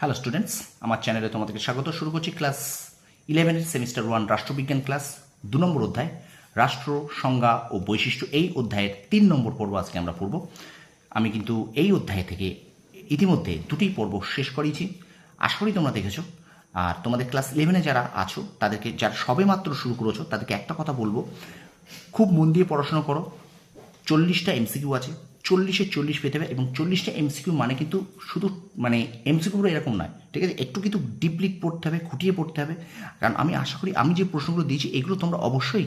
Hello students আমার চ্যানেলে তোমাদেরকে স্বাগত। শুরু করছি ক্লাস ইলেভেনের সেমিস্টার ওয়ান রাষ্ট্রবিজ্ঞান ক্লাস দু নম্বর অধ্যায়, রাষ্ট্র, সংজ্ঞা ও বৈশিষ্ট্য। এই অধ্যায়ের তিন নম্বর পর্ব আজকে আমরা পড়ব। আমি কিন্তু এই অধ্যায় থেকে ইতিমধ্যে দুটি পর্ব শেষ করিয়েছি আশা করি তোমরা দেখেছ। আর তোমাদের ক্লাস ইলেভেনে যারা আছো, তাদেরকে যারা সবে মাত্র শুরু করেছ, তাদেরকে একটা কথা বলব। খুব মন দিয়ে পড়াশোনা করো। চল্লিশটা এমসিকিউ আছে। চল্লিশে চল্লিশ পেতে হবে এবং চল্লিশটা এমসিকিউ মানে কিন্তু শুধু মানে এমসিকিউগুলো এরকম নয়, ঠিক আছে? একটু কিন্তু ডিপলি পড়তে হবে, খুঁটিয়ে পড়তে হবে। কারণ আমি আশা করি, আমি যে প্রশ্নগুলো দিয়েছি, এগুলো তোমরা অবশ্যই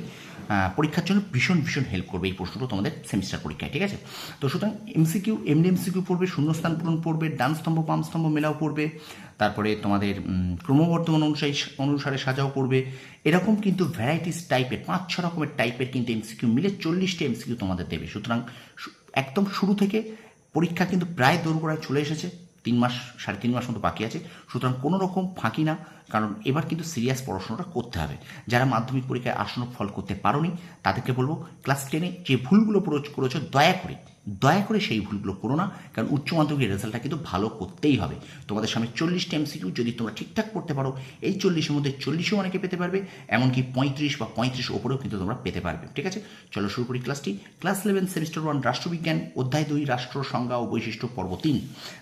পরীক্ষার জন্য ভীষণ ভীষণ হেল্প করবে এই প্রশ্নগুলো তোমাদের সেমিস্টার পরীক্ষায়, ঠিক আছে? তো সুতরাং এমসিকিউ এমনি এমসিকিউ পড়বে, শূন্যস্থান পূরণ পড়বে, ডান স্তম্ভ, বাম স্তম্ভ মেলাও পড়বে, তারপরে তোমাদের ক্রমবর্ধমান অনুসারে অনুসারে সাজাও পড়বে। এরকম কিন্তু ভ্যারাইটিস টাইপের পাঁচ, ছ রকমের টাইপের কিন্তু এমসিকিউ মিলে চল্লিশটা এমসিকিউ তোমাদের দেবে। সুতরাং একদম শুরু থেকে পরীক্ষা কিন্তু প্রায় দোরগোড়ায় চলে এসেছে। তিন মাস, সাড়ে তিন মাস মতো বাকি আছে। সুতরাং কোনো রকম ফাঁকি না। কারণ এবার কিন্তু সিরিয়াস পড়াশোনাটা করতে হবে। যারা মাধ্যমিক পরীক্ষায় আসন্ন ফল করতে পারোনি, তাদেরকে বলব, ক্লাস টেনে যে ভুলগুলো করেছ, দয়া করে দয়া করে সেই ভুলগুলো করো না, কারণ উচ্চ মাধ্যমিকের রেজাল্টটা কিন্তু ভালো করতেই হবে। তোমাদের সামনে চল্লিশটা এমসিকিউ যদি তোমরা ঠিকঠাক করতে পারো, এই চল্লিশের মধ্যে চল্লিশও অনেকে পেতে পারবে, এমনকি পঁয়ত্রিশ বা পঁয়ত্রিশ ওপরেও কিন্তু তোমরা পেতে পারবে, ঠিক আছে? চলো শুরু করি ক্লাসটি। ক্লাস ইলেভেন সেমিস্টার ওয়ান রাষ্ট্রবিজ্ঞান, অধ্যায় দুই রাষ্ট্র সংজ্ঞা ও বৈশিষ্ট্য পর্ব তিন।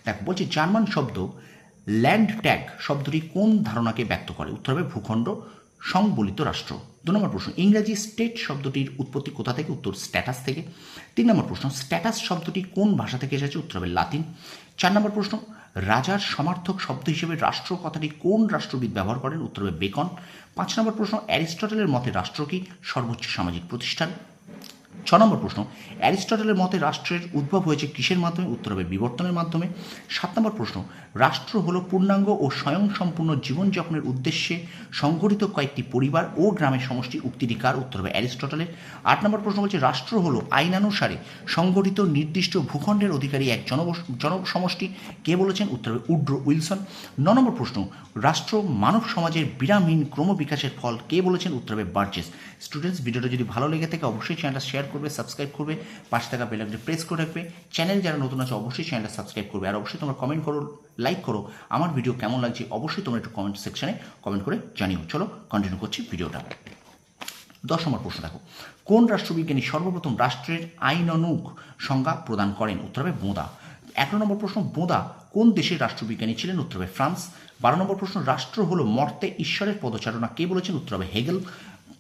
দেখো, বলছে জার্মান শব্দ ল্যান্ড ট্যাগ শব্দটি কোন ধারণাকে ব্যক্ত করে? উত্তর হবে ভূখণ্ড, সংবলিত রাষ্ট্র। দু নম্বর প্রশ্ন, ইংরাজি স্টেট শব্দটির উৎপত্তি কোথা থেকে? উত্তর, স্ট্যাটাস থেকে। তিন নম্বর প্রশ্ন, স্ট্যাটাস শব্দটি কোন ভাষা থেকে এসেছে? উত্তর হবে লাতিন। চার নম্বর প্রশ্ন, রাজার সমার্থক শব্দ হিসেবে রাষ্ট্র কথাটি কোন রাষ্ট্রবিদ ব্যবহার করেন? উত্তর হবে বেকন। পাঁচ নম্বর প্রশ্ন, অ্যারিস্টটলের মতে রাষ্ট্র কি? সর্বোচ্চ সামাজিক প্রতিষ্ঠান। ছ নম্বর প্রশ্ন, অ্যারিস্টটলের মতে রাষ্ট্রের উদ্ভব হয়েছে কিসের মাধ্যমে? উত্তর হবে বিবর্তনের মাধ্যমে। সাত নম্বর প্রশ্ন, রাষ্ট্র হলো পূর্ণাঙ্গ ও স্বয়ংসম্পূর্ণ জীবনযাপনের উদ্দেশ্যে সংগঠিত কয়েকটি পরিবার ও গ্রামের সমষ্টি উক্তিটি কার? উত্তর হবে অ্যারিস্টটলের। আট নম্বর প্রশ্ন বলছে, রাষ্ট্র হলো আইনানুসারে সংগঠিত নির্দিষ্ট ভূখণ্ডের অধিকারী এক জনবস, জনসমষ্টি। কে বলেছেন? উত্তর হবে উড্রো উইলসন। ন নম্বর প্রশ্ন, রাষ্ট্র মানব সমাজের বিরামহীন ক্রমবিকাশের ফল কে বলেছেন? উত্তর হবে বার্জেস। স্টুডেন্টস, ভিডিওটা যদি ভালো লেগে থাকে, অবশ্যই চ্যানেলটা শেয়ার করবে সাবস্ক্রাইব করবে পাশে থাকা বেলাকটি প্রেস করে রাখবে। চ্যানেল যারা নতুন আছে, অবশ্যই চ্যানেলটা সাবস্ক্রাইব করবে। আর অবশ্যই তোমরা কমেন্ট করো লাইক করো। আমার ভিডিও কেমন লাগছে, অবশ্যই তোমরা একটু কমেন্ট সেকশনে কমেন্ট করে জানিও। চলো কন্টিনিউ করছি ভিডিওটা দশ নম্বর প্রশ্ন দেখো। কোন রাষ্ট্রবিজ্ঞানী সর্বপ্রথম রাষ্ট্রের আইন আইনানুগ সংজ্ঞা প্রদান করেন? উত্তর হবে বোঁদা। এগারো নম্বর প্রশ্ন, বোঁদা কোন দেশের রাষ্ট্রবিজ্ঞানী ছিলেন? উত্তর হবে ফ্রান্স। বারো নম্বর প্রশ্ন, রাষ্ট্র হলো মর্তে ঈশ্বরের পদচারণা। কে বলেছেন? উত্তর হবে হেগেল।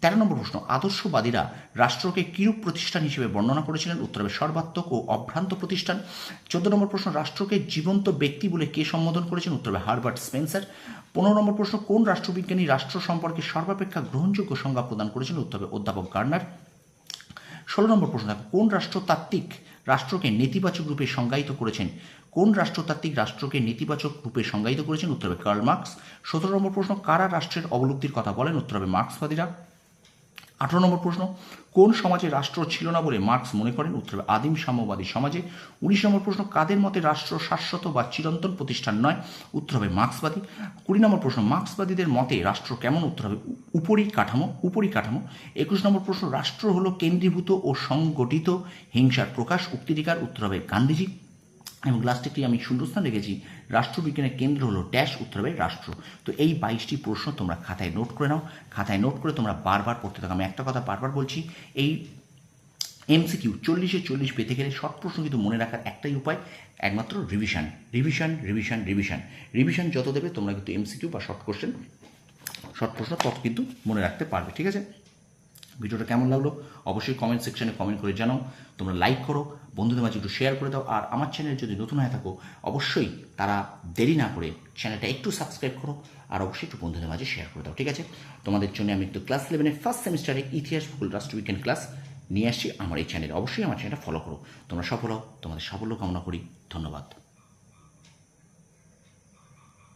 তেরো নম্বর প্রশ্ন, আদর্শবাদীরা রাষ্ট্রকে কিরূপ প্রতিষ্ঠান হিসেবে বর্ণনা করেছিলেন? উত্তর, সর্বাত্মক ও অভ্রান্ত প্রতিষ্ঠান। চোদ্দ নম্বর প্রশ্ন, রাষ্ট্রকে জীবন্ত ব্যক্তি বলে কে সম্বোধন করেছেন? উত্তর হবে হার্বার্ট স্পেন্সার। পনেরো নম্বর প্রশ্ন, কোন রাষ্ট্রবিজ্ঞানী রাষ্ট্র সম্পর্কে সর্বাপেক্ষা গ্রহণযোগ্য সংজ্ঞা প্রদান করেছেন? উত্তর হবে অধ্যাপক গার্নার। ষোলো নম্বর প্রশ্ন কোন রাষ্ট্রতাত্ত্বিক রাষ্ট্রকে নেতিবাচক রূপে সংজ্ঞায়িত করেছেন? কোন রাষ্ট্রতাত্ত্বিক রাষ্ট্রকে নেতিবাচক রূপে সংজ্ঞায়িত করেছেন? উত্তর হবে কার্ল মার্কস। সতেরো নম্বর প্রশ্ন, কারা রাষ্ট্রের অবলুপ্তির কথা বলেন? উত্তর হবে মার্ক্সবাদীরা। আঠারো নম্বর প্রশ্ন, কোন সমাজে রাষ্ট্র ছিল না বলে মার্কস মনে করেন? উত্তর হবে আদিম সাম্যবাদী সমাজে। উনিশ নম্বর প্রশ্ন, কাদের মতে রাষ্ট্র শাশ্বত বা চিরন্তন প্রতিষ্ঠান নয়? উত্তর হবে মার্ক্সবাদী। কুড়ি নম্বর প্রশ্ন, মার্ক্সবাদীদের মতে রাষ্ট্র কেমন? উত্তর হবে উপরি কাঠামো উপরি কাঠামো একুশ নম্বর প্রশ্ন, রাষ্ট্র হলো কেন্দ্রীভূত ও সংগঠিত হিংসার প্রকাশ উক্তিটিকার উত্তর হবে গান্ধীজি। এবং লাস্টে আমি শূন্যস্থান রেখেছি, রাষ্ট্রবিজ্ঞানের কেন্দ্র হলো ড্যাশ উত্তর হবে রাষ্ট্র। তো এই বাইশটি প্রশ্ন তোমরা খাতায় নোট করে নাও। খাতায় নোট করে তোমরা বারবার পড়তে থাকো। আমি একটা কথা বারবার বলছি, এই এমসিকিউ চল্লিশে চল্লিশ পেতে গেলে শর্ট প্রশ্ন কিন্তু মনে রাখার একটাই উপায়, একমাত্র revision revision revision revision revision যত দেবে তোমরা কিন্তু এমসিকিউ বা শর্ট কোশ্চেন শর্ট প্রশ্ন তত কিন্তু মনে রাখতে পারবে, ঠিক আছে? ভিডিওটা কেমন লাগল অবশ্যই কমেন্ট সেকশনে কমেন্ট করে জানাও। তোমরা লাইক করো, বন্ধুদের মাঝে একটু শেয়ার করে দাও, আর আমার চ্যানেল যদি নতুন হয়ে থাকো, অবশ্যই তারা দেরি না করে চ্যানেলটা একটু সাবস্ক্রাইব করো, আর অবশ্যই একটু বন্ধুদের মাঝে শেয়ার করে দাও, ঠিক আছে? তোমাদের জন্য আমি একটু ক্লাস ইলেভেনের ফার্স্ট সেমিস্টারে ইতিহাস ভূগোল রাষ্ট্রবিজ্ঞান ক্লাস নিয়ে আসছি। আমার এই চ্যানেলে অবশ্যই আমার চ্যানেলটা ফলো করো। তোমরা সফল হও, তোমাদের সাফল্য কামনা করি। ধন্যবাদ।